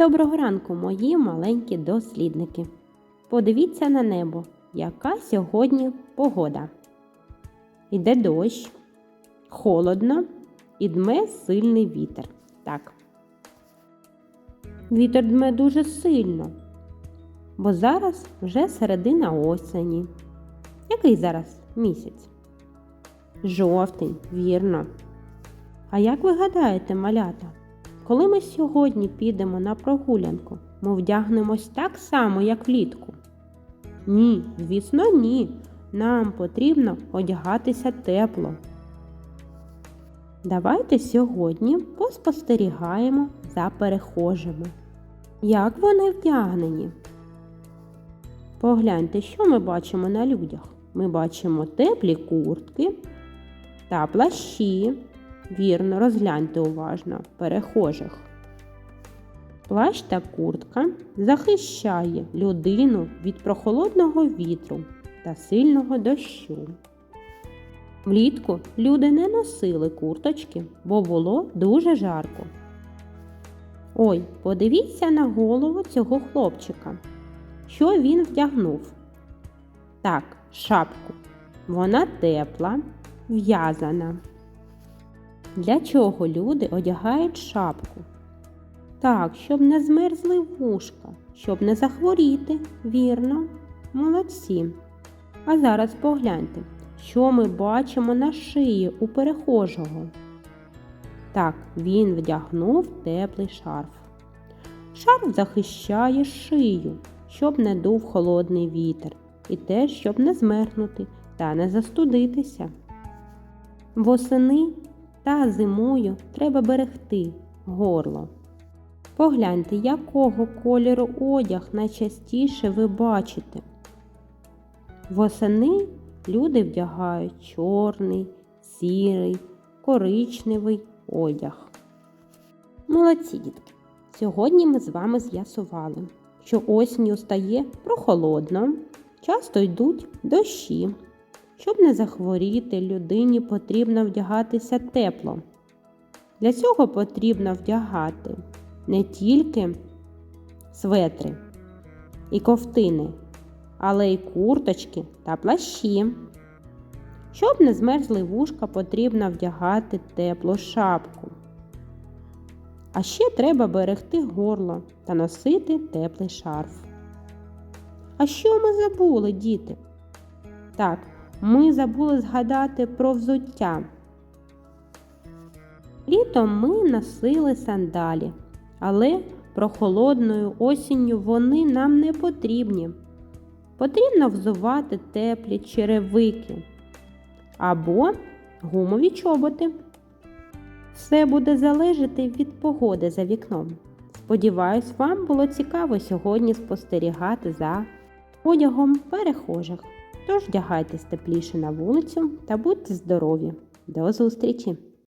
Доброго ранку, мої маленькі дослідники. Подивіться на небо, яка сьогодні погода. Іде дощ, холодно і дме сильний вітер. Так. Вітер дме дуже сильно, бо зараз вже середина осені. Який зараз місяць? Жовтий, вірно. А як ви гадаєте, малята? Коли ми сьогодні підемо на прогулянку, ми вдягнемось так само, як влітку? Ні, звісно, ні. Нам потрібно одягатися тепло. Давайте сьогодні поспостерігаємо за перехожими. Як вони вдягнені? Погляньте, що ми бачимо на людях. Ми бачимо теплі куртки та плащі. Вірно, розгляньте уважно перехожих. Плащ та куртка захищає людину від прохолодного вітру та сильного дощу. Влітку люди не носили курточки, бо було дуже жарко. Ой, подивіться на голову цього хлопчика. Що він вдягнув? Так, шапку. Вона тепла, в'язана. Для чого люди одягають шапку? Так, щоб не змерзли вушка, щоб не захворіти, вірно, молодці. А зараз погляньте, що ми бачимо на шиї у перехожого. Так, він вдягнув теплий шарф. Шарф захищає шию, щоб не дув холодний вітер, і теж, щоб не змерзнути та не застудитися. Восени та зимою треба берегти горло. Погляньте, якого кольору одяг найчастіше ви бачите. Восени люди вдягають чорний, сірий, коричневий одяг. Молодці дітки! Сьогодні ми з вами з'ясували, що осінню стає прохолодно, часто йдуть дощі. Щоб не захворіти, людині потрібно вдягатися тепло. Для цього потрібно вдягати не тільки светри і ковтини, але й курточки та плащі. Щоб не змерзли вушка, потрібно вдягати теплу шапку. А ще треба берегти горло та носити теплий шарф. А що ми забули, діти? Так, ми забули згадати про взуття. Літом ми носили сандалі, але прохолодною осінню вони нам не потрібні. Потрібно взувати теплі черевики або гумові чоботи. Все буде залежати від погоди за вікном. Сподіваюсь, вам було цікаво сьогодні спостерігати за одягом перехожих. Тож вдягайтесь тепліше на вулицю та будьте здорові. До зустрічі!